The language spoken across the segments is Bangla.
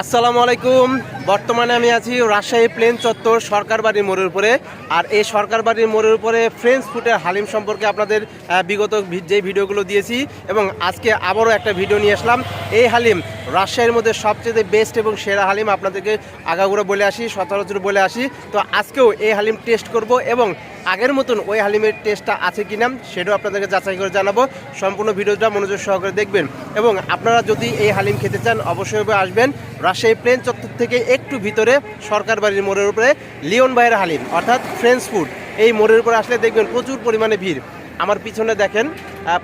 আসসালামু আলাইকুম। বর্তমানে আমি আছি রাজশাহী প্লেন চত্বর সরকার বাড়ির মোড়ের উপরে। আর এই সরকার বাড়ির মোড়ের উপরে ফ্রেঞ্চ ফুটের হালিম সম্পর্কে আপনাদের বিগত যে ভিডিওগুলো দিয়েছি এবং আজকে আবারও একটা ভিডিও নিয়ে আসলাম। এই হালিম রাজশাহীর মধ্যে সবচেয়ে বেস্ট এবং সেরা হালিম আপনাদেরকে আগাগোড়া বলে আসি, সচরাচর বলে আসি। তো আজকেও এই হালিম টেস্ট করব এবং আগের মতন ওই হালিমের টেস্টটা আছে কিনা সেটাও আপনাদেরকে যাচাই করে জানাব। সম্পূর্ণ ভিডিওটা মনোযোগ সহকারে দেখবেন। এবং আপনারা যদি এই হালিম খেতে চান, অবশ্যই আসবেন রাজশাহী প্লেন চত্বর থেকে একটু ভিতরে সরকার বাড়ির মোড়ের উপরে লিওন ভাইয়ের হালিম, অর্থাৎ ফ্রেঞ্চ ফুড এই মোড়ের উপরে আসলে দেখবেন প্রচুর পরিমাণে ভিড়। আমার পিছনে দেখেন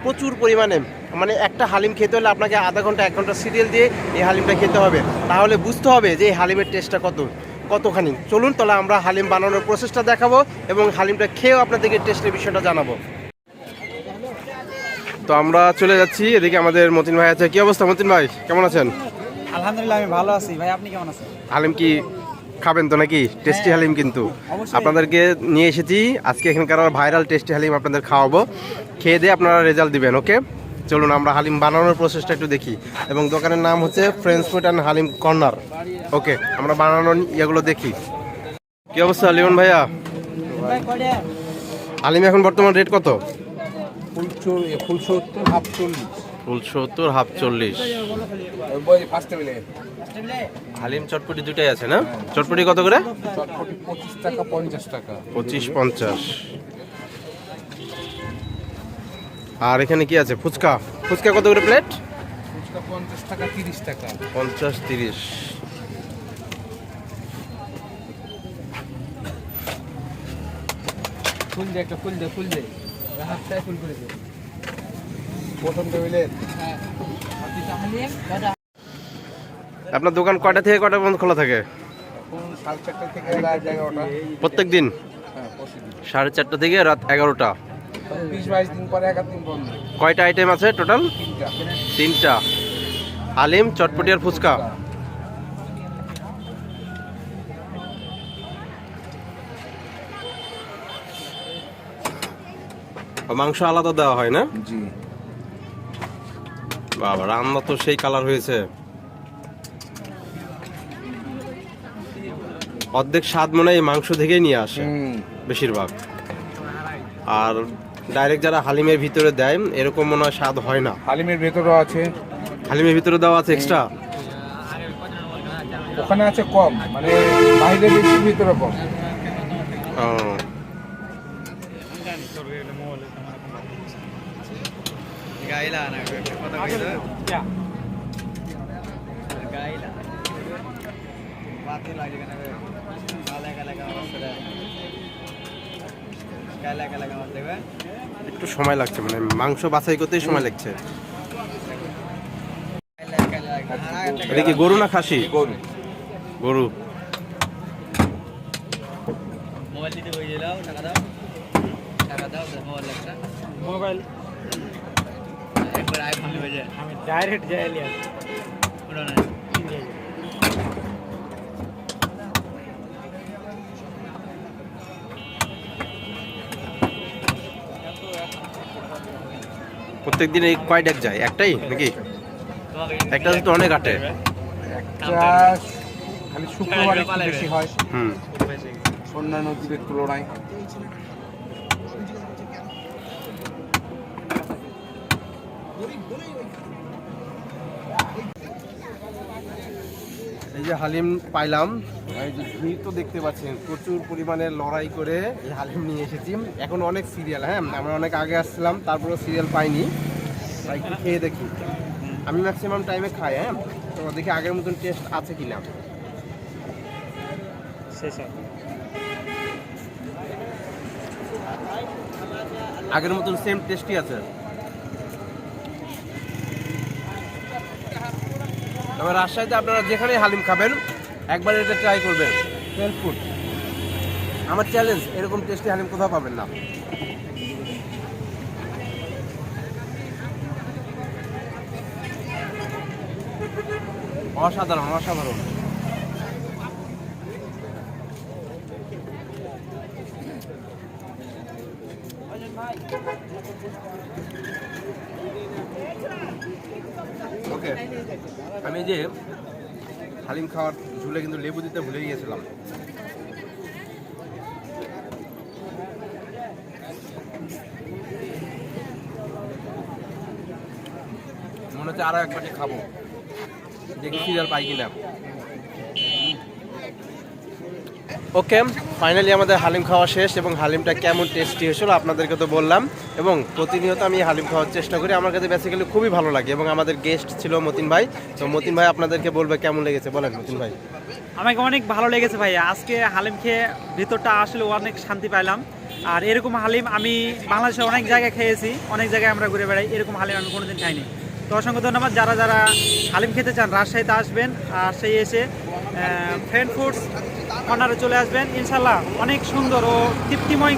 প্রচুর পরিমাণে মানে একটা হালিম খেতে হলে আপনাকে আধা ঘণ্টা, এক ঘণ্টা সিরিয়াল দিয়ে এই হালিমটা খেতে হবে। তাহলে বুঝতে হবে যে এই হালিমের টেস্টটা কত, কতখানি। চলুন তাহলে আমরা হালিম বানানোর প্রসেসটা দেখাবো এবং হালিমটা খেয়েও আপনাদেরকে টেস্টের বিষয়টা জানাব। তো আমরা চলে যাচ্ছি, এদিকে আমাদের মতিন ভাই আছে। কি অবস্থা মতিন ভাই? কেমন আছেন? আলহামদুলিল্লাহ আমি ভালো আছি। ভাই আপনি কেমন আছেন? হালিম কি খাবেন তো নাকি? টেস্টি হ্যাঁ, হালিম কিন্তু। আপনাদেরকে নিয়ে এসেছি। আজকে এখানকার ভাইরাল টেস্টি হালিম আপনাদের খাওয়াবো। খেয়ে দিয়ে আপনারা রেজাল্ট দিবেন ওকে চলুন আমরা হালিম বানানোর প্রসেসটা একটু দেখি। এবং দোকানের নাম হচ্ছে French food and haleem corner okay আমরা বানানোর ইয়েগুলো দেখি। কি অবস্থা লিমন ভাইয়া? ভাই হালিম এখন বর্তমান রেট কত? ফুল ফুল সত্তর হাফ চল্লিশ। ফুল সত্তর হাফ চল্লিশ। হালিম চটপটি দুটাই আছে না? চটপটি কত করে? পঁচিশ টাকা পঞ্চাশ। টাকা পঁচিশ পঞ্চাশ আর এখানে কি আছে? ফুচকা। ফুচকা কত করে প্লেট? পঞ্চাশ টাকা তিরিশ। পঞ্চাশ তিরিশ ফুল দে, একটা ফুল দে ফুল দে। হাতটাই ফুল করে দে। প্রথম হ্যাঁ। আপনার দোকান কয়টা থেকে কয়টা পর্যন্ত খোলা থাকে? প্রত্যেক দিন? হ্যাঁ সাড়ে চারটা থেকে রাত এগারোটা। বন্ধ। কয়টা আইটেম আছে টোটাল তিনটা। আলিম চটপটি আর ফুচকা? মাংস আলাদা দেওয়া হয় না? জি। বাবা রান্না তো সেই কালার হয়েছে। অর্ধেক স্বাদ মনে হয় এই মাংস থেকেই নিয়ে আসে বেশিরভাগ। আর ডাইরেক্ট যারা হালিমের ভিতরে দেয় এরকম মনে হয় স্বাদ হয় না। হালিমের ভেতরও আছে। হালিমের ভিতরে দেওয়া আছে এক্সট্রা ওখানে আছে কম মানে বাইরে বেশি ভিতরে কম। গাইলা না কথা কইলো গাইলা বাতি লাগে না কালা কালা কালা করে কালা কালা কালা দেবে একটু সময় লাগছে মানে মাংস বাছাই করতেই সময় লাগছে। এটা কি গরু না খাসি? গরু। গরু। মোবাইল দিতে হয়ে গেল টাকা দাও। টাকা দাও মোবাইল একটা। মোবাইল একবার আইফোন হয়ে যায় আমি ডাইরেক্ট যাই লিয়া প্রত্যেক দিন এই কয় ডেক যায়? একটাই নাকি? একটা তো অনেক আটে। একটা খালি শুক্রবার একটু বেশি হয়। হুম। অন্যান্য দিনের তুলনায় এই যে হালিম পাইলাম। এই যে ভিড় তো দেখতে পাচ্ছেন প্রচুর পরিমাণে লড়াই করে এই হালিম নিয়ে এসেছি। এখন অনেক সিরিয়াল হ্যাঁ আমরা অনেক আগে আসছিলাম তারপরে সিরিয়াল পাইনি। তাই একটু খেয়ে দেখি। আমি ম্যাক্সিমাম টাইমে খাই হ্যাঁ তো দেখি আগের মতন টেস্ট আছে কি না আগের মতন সেম টেস্টই আছে। তবে রাজশাহীতে আপনারা যেখানেই হালিম খাবেন, একবার এটা ট্রাই করবেন। হেলথ ফুড আমার চ্যালেঞ্জ এরকম টেস্টি হালিম কোথাও পাবেন না। অসাধারণ অসাধারণ। আমি যে হালিম খাওয়ার ঝুলে কিন্তু লেবু দিতে ভুলে গিয়েছিলাম মনে হচ্ছে আরও একবারটি খাব। দেখি পাই কিনা। ওকে ফাইনালি আমাদের হালিম খাওয়া শেষ এবং হালিমটা কেমন টেস্টি হয়েছিল আপনাদেরকে তো বললাম। এবং প্রতিনিয়ত আমি হালিম খাওয়ার চেষ্টা করি। আমার কাছে বেসিক্যালি খুবই ভালো লাগে এবং আমাদের গেস্ট ছিল মতিন ভাই। তো মতিন ভাই আপনাদেরকে বলবে কেমন লেগেছে? বলেন মতিন ভাই। আমাকে অনেক ভালো লেগেছে ভাই আজকে হালিম খেয়ে ভিতরটা আসলে অনেক শান্তি পাইলাম। আর এরকম হালিম আমি বাংলাদেশে অনেক জায়গায় খেয়েছি, অনেক জায়গায় আমরা ঘুরে বেড়াই। এরকম হালিম আমি কোনোদিন খাইনি। তো অসংখ্য ধন্যবাদ। যারা যারা হালিম খেতে চান, রাজশাহীতে আসবেন। আর সেই এসে ফ্রেন্ড ফুডস কর্নারে চলে আসবেন। ইনশাল্লাহ অনেক সুন্দর ও তৃপ্তিময়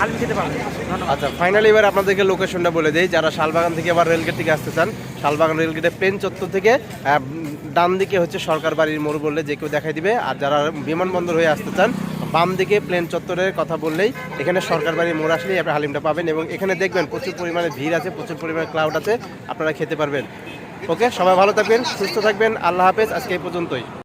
হালিম খেতে পারবেন। আচ্ছা ফাইনালি এবার আপনাদেরকে লোকেশনটা বলে দেই। যারা শালবাগান থেকে আবার রেলগেট থেকে আসতে চান, শালবাগান রেলগেটে প্লেন চত্বর থেকে ডান দিকে হচ্ছে সরকার বাড়ির মোড় বললে যে কেউ দেখাই দিবে। আর যারা বিমানবন্দর হয়ে আসতে চান, বাম দিকে প্লেন চত্বরের কথা বললেই এখানে সরকার বাড়ির মোড় আসলেই আপনি হালিমটা পাবেন এবং এখানে দেখবেন প্রচুর পরিমাণে ভিড় আছে, প্রচুর পরিমাণে ক্লাউড আছে, আপনারা খেতে পারবেন। ওকে সবাই ভালো থাকবেন, সুস্থ থাকবেন, আল্লাহ হাফেজ, আজকে এই পর্যন্তই।